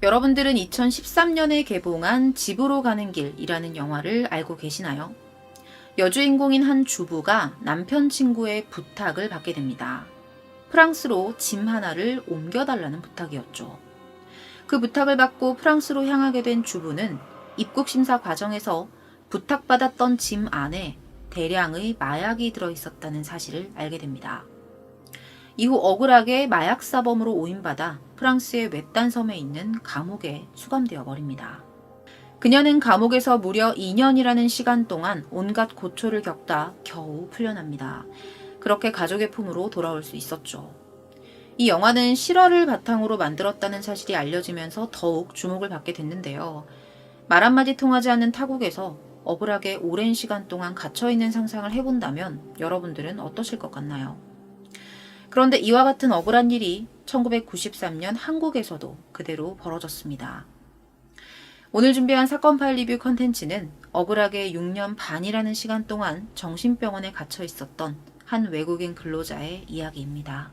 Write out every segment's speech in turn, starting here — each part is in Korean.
여러분들은 2013년에 개봉한 집으로 가는 길이라는 영화를 알고 계시나요? 여주인공인 한 주부가 남편 친구의 부탁을 받게 됩니다. 프랑스로 짐 하나를 옮겨달라는 부탁이었죠. 그 부탁을 받고 프랑스로 향하게 된 주부는 입국 심사 과정에서 부탁받았던 짐 안에 대량의 마약이 들어 있었다는 사실을 알게 됩니다. 이후 억울하게 마약 사범으로 오인받아 프랑스의 외딴 섬에 있는 감옥에 수감되어 버립니다. 그녀는 감옥에서 무려 2년이라는 시간 동안 온갖 고초를 겪다 겨우 풀려납니다. 그렇게 가족의 품으로 돌아올 수 있었죠. 이 영화는 실화를 바탕으로 만들었다는 사실이 알려지면서 더욱 주목을 받게 됐는데요. 말 한마디 통하지 않는 타국에서 억울하게 오랜 시간 동안 갇혀있는 상상을 해본다면 여러분들은 어떠실 것 같나요? 그런데 이와 같은 억울한 일이 1993년 한국에서도 그대로 벌어졌습니다. 오늘 준비한 사건 파일 리뷰 컨텐츠는 억울하게 6년 반이라는 시간 동안 정신병원에 갇혀 있었던 한 외국인 근로자의 이야기입니다.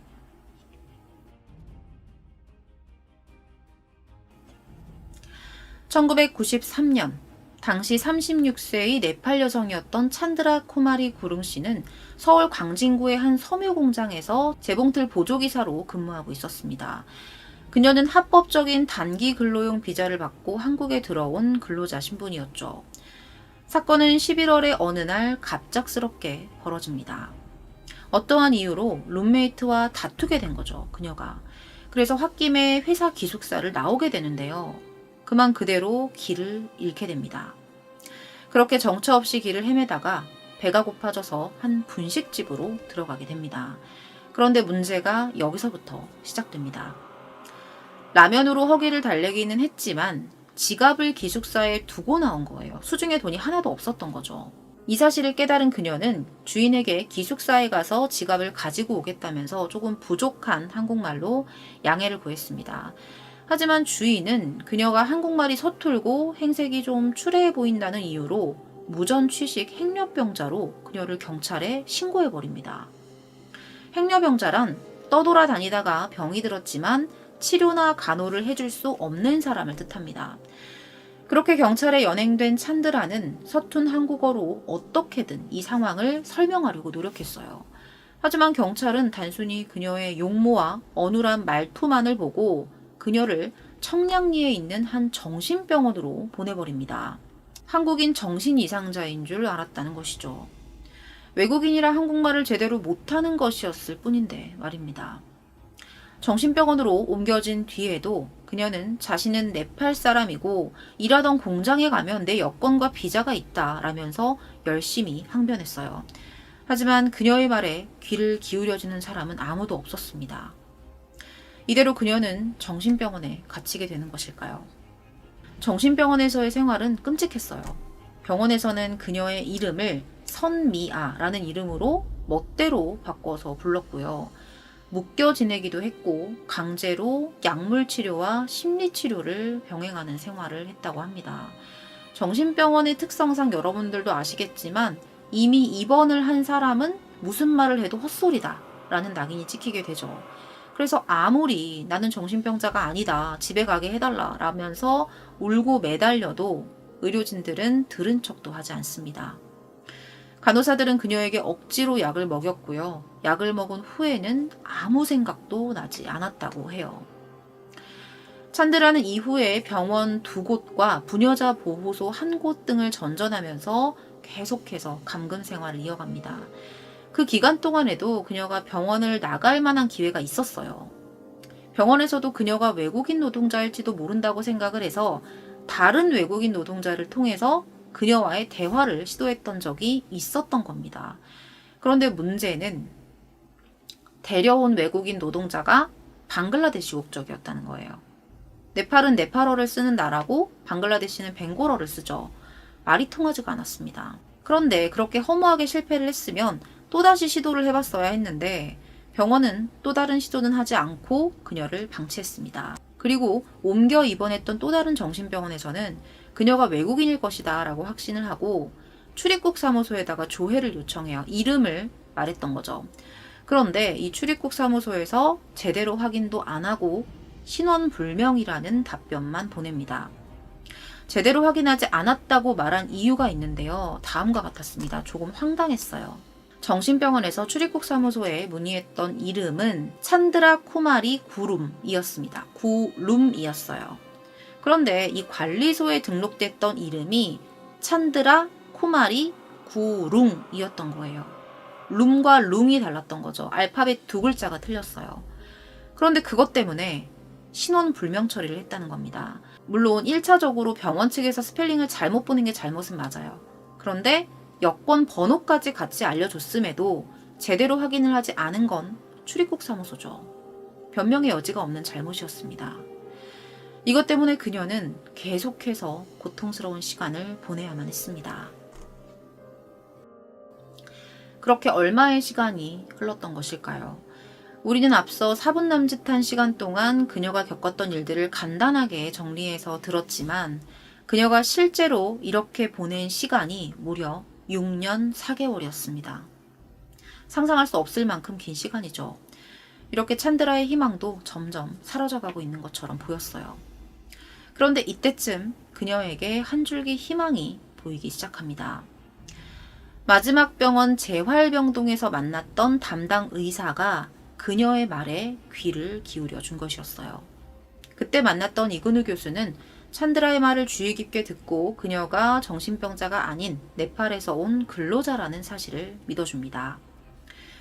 (1993년) 당시 36세의 네팔 여성이었던 찬드라 코마리 구릉 씨는 서울 광진구의 한 섬유 공장에서 재봉틀 보조기사로 근무하고 있었습니다. 그녀는 합법적인 단기 근로용 비자를 받고 한국에 들어온 근로자 신분이었죠. 사건은 11월의 어느 날 갑작스럽게 벌어집니다. 어떠한 이유로 룸메이트와 다투게 된 거죠, 그녀가. 그래서 홧김에 회사 기숙사를 나오게 되는데요. 그만 그대로 길을 잃게 됩니다. 그렇게 정처 없이 길을 헤매다가 배가 고파져서 한 분식집으로 들어가게 됩니다. 그런데 문제가 여기서부터 시작됩니다. 라면으로 허기를 달래기는 했지만 지갑을 기숙사에 두고 나온 거예요. 수중에 돈이 하나도 없었던 거죠. 이 사실을 깨달은 그녀는 주인에게 기숙사에 가서 지갑을 가지고 오겠다면서 조금 부족한 한국말로 양해를 구했습니다. 하지만 주인은 그녀가 한국말이 서툴고 행색이 좀 추레해 보인다는 이유로 무전 취식 행려병자로 그녀를 경찰에 신고해 버립니다. 행려병자란 떠돌아다니다가 병이 들었지만 치료나 간호를 해줄 수 없는 사람을 뜻합니다. 그렇게 경찰에 연행된 찬드라는 서툰 한국어로 어떻게든 이 상황을 설명하려고 노력했어요. 하지만 경찰은 단순히 그녀의 용모와 어눌한 말투만을 보고 그녀를 청량리에 있는 한 정신병원으로 보내버립니다. 한국인 정신 이상자인 줄 알았다는 것이죠. 외국인이라 한국말을 제대로 못하는 것이었을 뿐인데 말입니다. 정신병원으로 옮겨진 뒤에도 그녀는 자신은 네팔 사람이고 일하던 공장에 가면 내 여권과 비자가 있다 라면서 열심히 항변했어요. 하지만 그녀의 말에 귀를 기울여주는 사람은 아무도 없었습니다. 이대로 그녀는 정신병원에 갇히게 되는 것일까요? 정신병원에서의 생활은 끔찍했어요. 병원에서는 그녀의 이름을 선미아라는 이름으로 멋대로 바꿔서 불렀고요. 묶여 지내기도 했고 강제로 약물 치료와 심리 치료를 병행하는 생활을 했다고 합니다. 정신병원의 특성상 여러분들도 아시겠지만 이미 입원을 한 사람은 무슨 말을 해도 헛소리다 라는 낙인이 찍히게 되죠. 그래서 아무리 나는 정신병자가 아니다 집에 가게 해달라 라면서 울고 매달려도 의료진들은 들은 척도 하지 않습니다. 간호사들은 그녀에게 억지로 약을 먹였고요. 약을 먹은 후에는 아무 생각도 나지 않았다고 해요. 찬드라는 이후에 병원 두 곳과 부녀자 보호소 한 곳 등을 전전하면서 계속해서 감금 생활을 이어갑니다. 그 기간 동안에도 그녀가 병원을 나갈 만한 기회가 있었어요. 병원에서도 그녀가 외국인 노동자일지도 모른다고 생각을 해서 다른 외국인 노동자를 통해서 그녀와의 대화를 시도했던 적이 있었던 겁니다. 그런데 문제는 데려온 외국인 노동자가 방글라데시 국적이었다는 거예요. 네팔은 네팔어를 쓰는 나라고 방글라데시는 벵골어를 쓰죠. 말이 통하지가 않았습니다. 그런데 그렇게 허무하게 실패를 했으면 또다시 시도를 해봤어야 했는데 병원은 또 다른 시도는 하지 않고 그녀를 방치했습니다. 그리고 옮겨 입원했던 또 다른 정신병원에서는 그녀가 외국인일 것이다 라고 확신을 하고 출입국 사무소에다가 조회를 요청해요. 이름을 말했던 거죠. 그런데 이 출입국 사무소에서 제대로 확인도 안 하고 신원 불명이라는 답변만 보냅니다. 제대로 확인하지 않았다고 말한 이유가 있는데요. 다음과 같았습니다. 조금 황당했어요. 정신병원에서 출입국 사무소에 문의했던 이름은 찬드라 쿠마리 구룸이었습니다. 구룸이었어요. 그런데 이 관리소에 등록됐던 이름이 찬드라 쿠마리 구룽이었던 거예요. 룸과 룽이 달랐던 거죠. 알파벳 두 글자가 틀렸어요. 그런데 그것 때문에 신원 불명 처리를 했다는 겁니다. 물론 1차적으로 병원 측에서 스펠링을 잘못 보는 게 잘못은 맞아요. 그런데 여권 번호까지 같이 알려줬음에도 제대로 확인을 하지 않은 건 출입국 사무소죠. 변명의 여지가 없는 잘못이었습니다. 이것 때문에 그녀는 계속해서 고통스러운 시간을 보내야만 했습니다. 그렇게 얼마의 시간이 흘렀던 것일까요? 우리는 앞서 4분 남짓한 시간 동안 그녀가 겪었던 일들을 간단하게 정리해서 들었지만 그녀가 실제로 이렇게 보낸 시간이 무려 6년 4개월이었습니다. 상상할 수 없을 만큼 긴 시간이죠. 이렇게 찬드라의 희망도 점점 사라져가고 있는 것처럼 보였어요. 그런데 이때쯤 그녀에게 한 줄기 희망이 보이기 시작합니다. 마지막 병원 재활병동에서 만났던 담당 의사가 그녀의 말에 귀를 기울여 준 것이었어요. 그때 만났던 이근우 교수는 찬드라의 말을 주의 깊게 듣고 그녀가 정신병자가 아닌 네팔에서 온 근로자라는 사실을 믿어줍니다.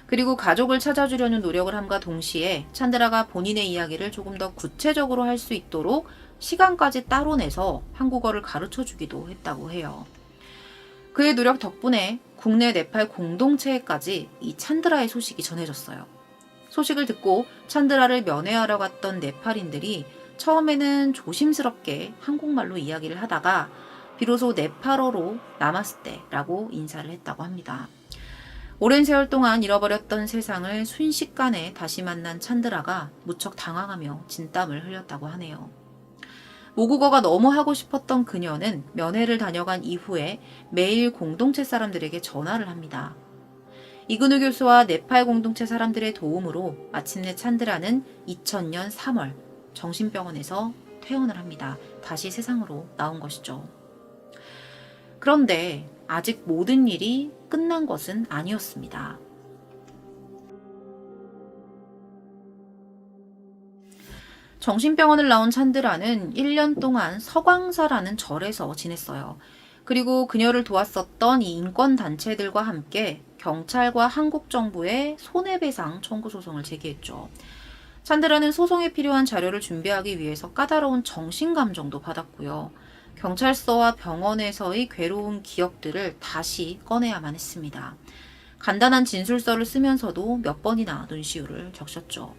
그리고 가족을 찾아주려는 노력을 함과 동시에 찬드라가 본인의 이야기를 조금 더 구체적으로 할 수 있도록 시간까지 따로 내서 한국어를 가르쳐 주기도 했다고 해요. 그의 노력 덕분에 국내 네팔 공동체에까지 이 찬드라의 소식이 전해졌어요. 소식을 듣고 찬드라를 면회하러 갔던 네팔인들이 처음에는 조심스럽게 한국말로 이야기를 하다가 비로소 네팔어로 나마스테라고 인사를 했다고 합니다. 오랜 세월 동안 잃어버렸던 세상을 순식간에 다시 만난 찬드라가 무척 당황하며 진땀을 흘렸다고 하네요. 모국어가 너무 하고 싶었던 그녀는 면회를 다녀간 이후에 매일 공동체 사람들에게 전화를 합니다. 이근우 교수와 네팔 공동체 사람들의 도움으로 마침내 찬드라는 2000년 3월 정신병원에서 퇴원을 합니다. 다시 세상으로 나온 것이죠. 그런데 아직 모든 일이 끝난 것은 아니었습니다. 정신병원을 나온 찬드라는 1년 동안 서광사라는 절에서 지냈어요. 그리고 그녀를 도왔었던 이 인권단체들과 함께 경찰과 한국 정부에 손해배상 청구 소송을 제기했죠. 찬드라는 소송에 필요한 자료를 준비하기 위해서 까다로운 정신감정도 받았고요. 경찰서와 병원에서의 괴로운 기억들을 다시 꺼내야만 했습니다. 간단한 진술서를 쓰면서도 몇 번이나 눈시울을 적셨죠.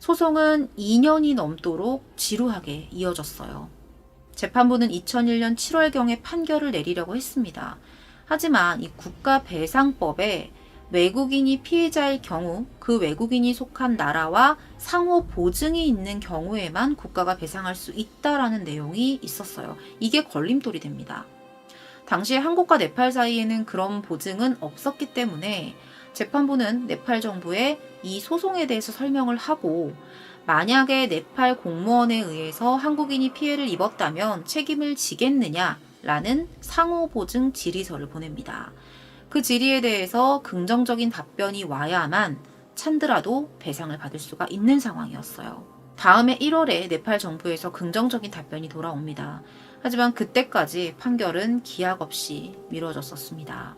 소송은 2년이 넘도록 지루하게 이어졌어요. 재판부는 2001년 7월경에 판결을 내리려고 했습니다. 하지만 이 국가배상법에 외국인이 피해자일 경우 그 외국인이 속한 나라와 상호 보증이 있는 경우에만 국가가 배상할 수 있다라는 내용이 있었어요. 이게 걸림돌이 됩니다. 당시 한국과 네팔 사이에는 그런 보증은 없었기 때문에 재판부는 네팔 정부에 이 소송에 대해서 설명을 하고 만약에 네팔 공무원에 의해서 한국인이 피해를 입었다면 책임을 지겠느냐라는 상호 보증 질의서를 보냅니다. 그 질의에 대해서 긍정적인 답변이 와야만 찬드라도 배상을 받을 수가 있는 상황이었어요. 다음해 1월에 네팔 정부에서 긍정적인 답변이 돌아옵니다. 하지만 그때까지 판결은 기약 없이 미뤄졌었습니다.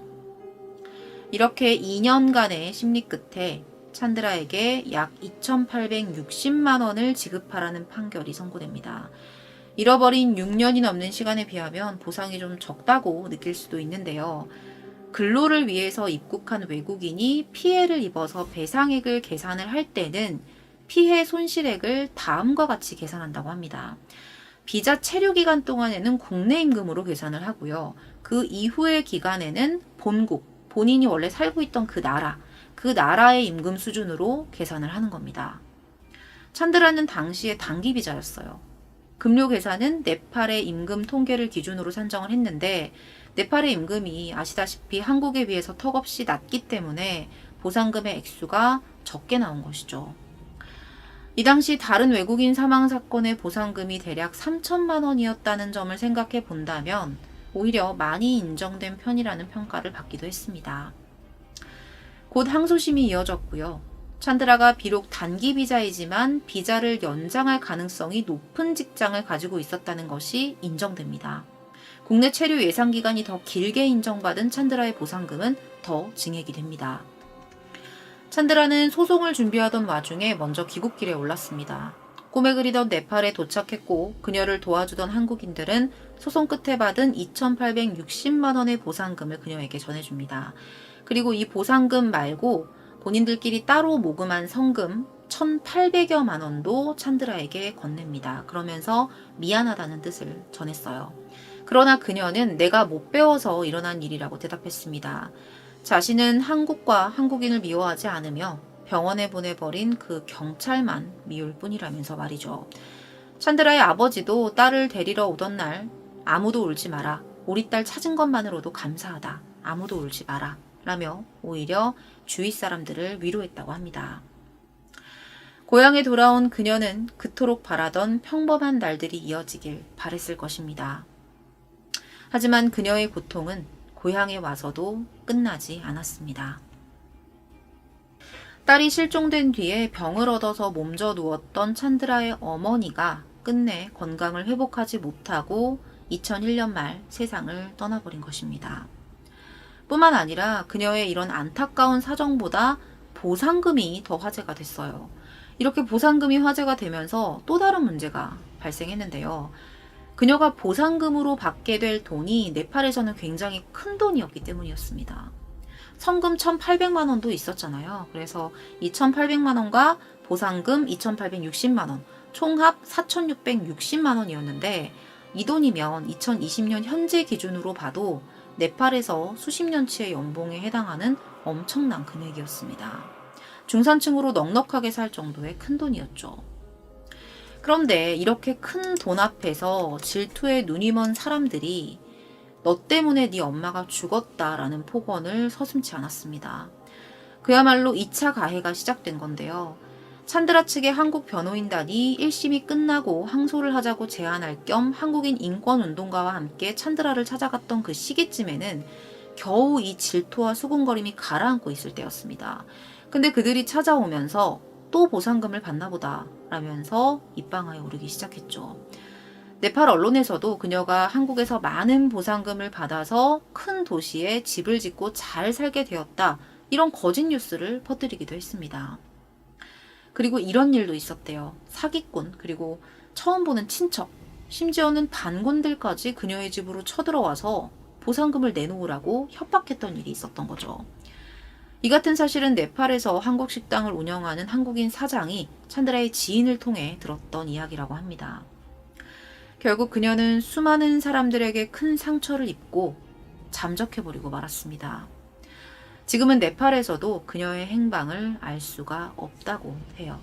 이렇게 2년간의 심리 끝에 찬드라에게 약 2,860만 원을 지급하라는 판결이 선고됩니다. 잃어버린 6년이 넘는 시간에 비하면 보상이 좀 적다고 느낄 수도 있는데요. 근로를 위해서 입국한 외국인이 피해를 입어서 배상액을 계산을 할 때는 피해 손실액을 다음과 같이 계산한다고 합니다. 비자 체류 기간 동안에는 국내 임금으로 계산을 하고요. 그 이후의 기간에는 본국, 본인이 원래 살고 있던 그 나라, 그 나라의 임금 수준으로 계산을 하는 겁니다. 찬드라는 당시에 단기 비자였어요. 급료 계산은 네팔의 임금 통계를 기준으로 산정을 했는데 네팔의 임금이 아시다시피 한국에 비해서 턱없이 낮기 때문에 보상금의 액수가 적게 나온 것이죠. 이 당시 다른 외국인 사망 사건의 보상금이 대략 3천만 원이었다는 점을 생각해 본다면 오히려 많이 인정된 편이라는 평가를 받기도 했습니다. 곧 항소심이 이어졌고요. 찬드라가 비록 단기 비자이지만 비자를 연장할 가능성이 높은 직장을 가지고 있었다는 것이 인정됩니다. 국내 체류 예상 기간이 더 길게 인정받은 찬드라의 보상금은 더 증액이 됩니다. 찬드라는 소송을 준비하던 와중에 먼저 귀국길에 올랐습니다. 꿈에 그리던 네팔에 도착했고 그녀를 도와주던 한국인들은 소송 끝에 받은 2,860만 원의 보상금을 그녀에게 전해줍니다. 그리고 이 보상금 말고 본인들끼리 따로 모금한 성금 1,800여만 원도 찬드라에게 건넵니다. 그러면서 미안하다는 뜻을 전했어요. 그러나 그녀는 내가 못 배워서 일어난 일이라고 대답했습니다. 자신은 한국과 한국인을 미워하지 않으며 병원에 보내버린 그 경찰만 미울 뿐이라면서 말이죠. 찬드라의 아버지도 딸을 데리러 오던 날 아무도 울지 마라. 우리 딸 찾은 것만으로도 감사하다. 아무도 울지 마라. 라며 오히려 주위 사람들을 위로했다고 합니다. 고향에 돌아온 그녀는 그토록 바라던 평범한 날들이 이어지길 바랬을 것입니다. 하지만 그녀의 고통은 고향에 와서도 끝나지 않았습니다. 딸이 실종된 뒤에 병을 얻어서 몸져 누웠던 찬드라의 어머니가 끝내 건강을 회복하지 못하고 2001년 말 세상을 떠나버린 것입니다. 뿐만 아니라 그녀의 이런 안타까운 사정보다 보상금이 더 화제가 됐어요. 이렇게 보상금이 화제가 되면서 또 다른 문제가 발생했는데요. 그녀가 보상금으로 받게 될 돈이 네팔에서는 굉장히 큰 돈이었기 때문이었습니다. 성금 1,800만 원도 있었잖아요. 그래서 2,800만 원과 보상금 2,860만 원, 총합 4,660만 원이었는데 이 돈이면 2020년 현재 기준으로 봐도 네팔에서 수십 년치의 연봉에 해당하는 엄청난 금액이었습니다. 중산층으로 넉넉하게 살 정도의 큰 돈이었죠. 그런데 이렇게 큰 돈 앞에서 질투에 눈이 먼 사람들이 너 때문에 네 엄마가 죽었다라는 폭언을 서슴지 않았습니다. 그야말로 2차 가해가 시작된 건데요. 찬드라 측의 한국 변호인단이 1심이 끝나고 항소를 하자고 제안할 겸 한국인 인권운동가와 함께 찬드라를 찾아갔던 그 시기쯤에는 겨우 이 질투와 수군거림이 가라앉고 있을 때였습니다. 근데 그들이 찾아오면서 또 보상금을 받나 보다 라면서 입방아에 오르기 시작했죠. 네팔 언론에서도 그녀가 한국에서 많은 보상금을 받아서 큰 도시에 집을 짓고 잘 살게 되었다. 이런 거짓 뉴스를 퍼뜨리기도 했습니다. 그리고 이런 일도 있었대요. 사기꾼, 그리고 처음 보는 친척, 심지어는 반군들까지 그녀의 집으로 쳐들어와서 보상금을 내놓으라고 협박했던 일이 있었던 거죠. 이 같은 사실은 네팔에서 한국 식당을 운영하는 한국인 사장이 찬드라의 지인을 통해 들었던 이야기라고 합니다. 결국 그녀는 수많은 사람들에게 큰 상처를 입고 잠적해버리고 말았습니다. 지금은 네팔에서도 그녀의 행방을 알 수가 없다고 해요.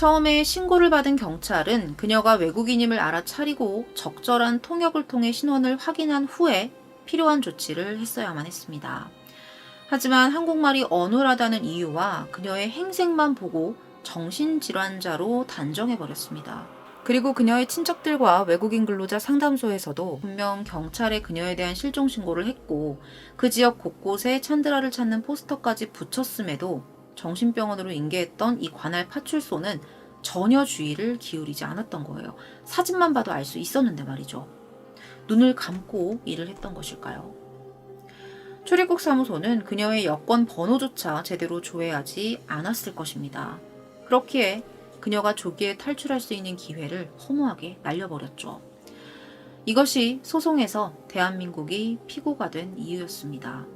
처음에 신고를 받은 경찰은 그녀가 외국인임을 알아차리고 적절한 통역을 통해 신원을 확인한 후에 필요한 조치를 했어야만 했습니다. 하지만 한국말이 어눌하다는 이유와 그녀의 행색만 보고 정신질환자로 단정해버렸습니다. 그리고 그녀의 친척들과 외국인 근로자 상담소에서도 분명 경찰에 그녀에 대한 실종 신고를 했고 그 지역 곳곳에 찬드라를 찾는 포스터까지 붙였음에도 정신병원으로 인계했던 이 관할 파출소는 전혀 주의를 기울이지 않았던 거예요. 사진만 봐도 알 수 있었는데 말이죠. 눈을 감고 일을 했던 것일까요? 출입국 사무소는 그녀의 여권 번호조차 제대로 조회하지 않았을 것입니다. 그렇기에 그녀가 조기에 탈출할 수 있는 기회를 허무하게 날려버렸죠. 이것이 소송에서 대한민국이 피고가 된 이유였습니다.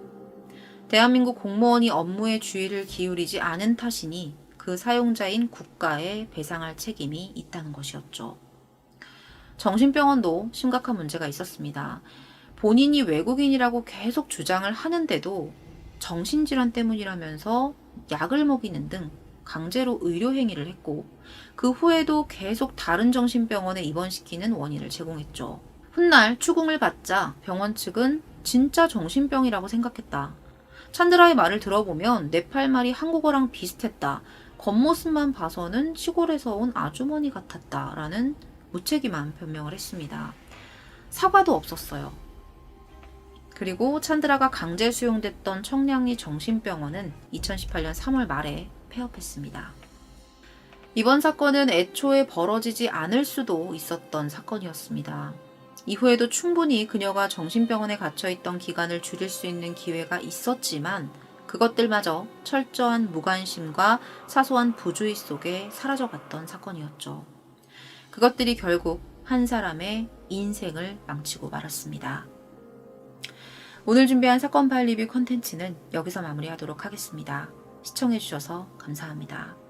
대한민국 공무원이 업무에 주의를 기울이지 않은 탓이니 그 사용자인 국가에 배상할 책임이 있다는 것이었죠. 정신병원도 심각한 문제가 있었습니다. 본인이 외국인이라고 계속 주장을 하는데도 정신질환 때문이라면서 약을 먹이는 등 강제로 의료행위를 했고 그 후에도 계속 다른 정신병원에 입원시키는 원인을 제공했죠. 훗날 추궁을 받자 병원 측은 진짜 정신병이라고 생각했다. 찬드라의 말을 들어보면 네팔 말이 한국어랑 비슷했다. 겉모습만 봐서는 시골에서 온 아주머니 같았다. 라는 무책임한 변명을 했습니다. 사과도 없었어요. 그리고 찬드라가 강제 수용됐던 청량리 정신병원은 2018년 3월 말에 폐업했습니다. 이번 사건은 애초에 벌어지지 않을 수도 있었던 사건이었습니다. 이후에도 충분히 그녀가 정신병원에 갇혀 있던 기간을 줄일 수 있는 기회가 있었지만 그것들마저 철저한 무관심과 사소한 부주의 속에 사라져 갔던 사건이었죠. 그것들이 결국 한 사람의 인생을 망치고 말았습니다. 오늘 준비한 사건 파일 리뷰 컨텐츠는 여기서 마무리하도록 하겠습니다. 시청해주셔서 감사합니다.